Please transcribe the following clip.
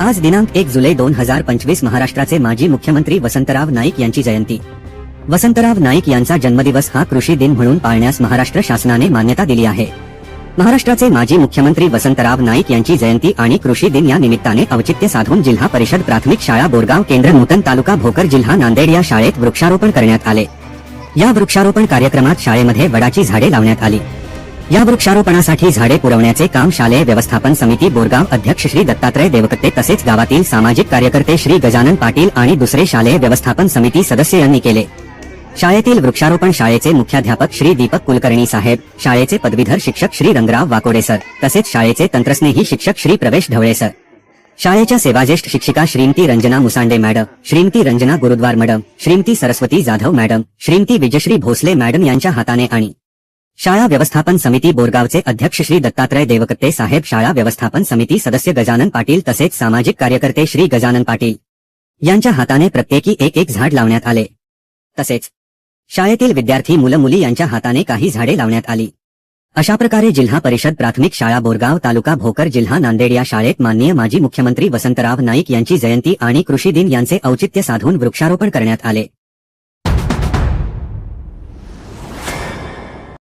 आज दिनांक एक जुलै दोन हजार पंचवीस महाराष्ट्राचे माजी मुख्यमंत्री वसंतराव नाईक यांची जयंती. वसंतराव नाईक यांचा जन्मदिवस हा कृषी दिन म्हणून पाळण्यास महाराष्ट्र शासनाने मान्यता दिली आहे. महाराष्ट्राचे माजी मुख्यमंत्री वसंतराव नाईक यांची जयंती आणि कृषी दिन या निमित्ताने औचित्य साधून जिल्हा परिषद प्राथमिक शाळा बोरगाव केंद्र नूतन तालुका भोकर जिल्हा नांदेड या शाळेत वृक्षारोपण करण्यात आले. या वृक्षारोपण कार्यक्रमात शाळेमध्ये वडाची झाडे लावण्यात आली. या वृक्षारोपणासाठी झाडे पुरवण्याचे काम शालेय व्यवस्थापन समिती बोरगाव अध्यक्ष श्री दत्तात्रय देवकत्ते तसेच गावातील सामाजिक कार्यकर्ते श्री गजानन पाटील आणि दुसरे शालेय व्यवस्थापन समिती सदस्य यांनी केले. शाळेतील वृक्षारोपण शाळेचे मुख्याध्यापक श्री दीपक कुलकर्णी साहेब शाळेचे पदवीधर शिक्षक श्री रंगराव वाकोडे सर तसेच शाळेचे तंत्रस्नेही शिक्षक श्री प्रवेश ढवळे सर. शाळेच्या सेवाज्येष्ठ शिक्षिका Shrimati Ranjana Musande madam Shrimati Ranjana Gurudwar madam Shrimati Saraswati Jadhav madam Shrimati Vijayshree Bhosale madam यांच्या हाताने आणि शाळा व्यवस्थापन समिती बोरगावचे अध्यक्ष श्री दत्तात्रय देवकत्ते साहेब शाळा व्यवस्थापन समिती सदस्य गजानन पाटील तसेच सामाजिक कार्यकर्ते श्री गजानन पाटील यांच्या हाताने प्रत्येकी एक एक झाड लावण्यात आले. तसेच शाळेतील विद्यार्थी मुलं मुली यांच्या हाताने काही झाडे लावण्यात आली. अशा प्रकारे जिल्हा परिषद प्राथमिक शाळा बोरगाव तालुका भोकर जिल्हा नांदेड या शाळेत माननीय माजी मुख्यमंत्री वसंतराव नाईक यांची जयंती आणि कृषी दिन यांचे औचित्य साधून वृक्षारोपण करण्यात आले.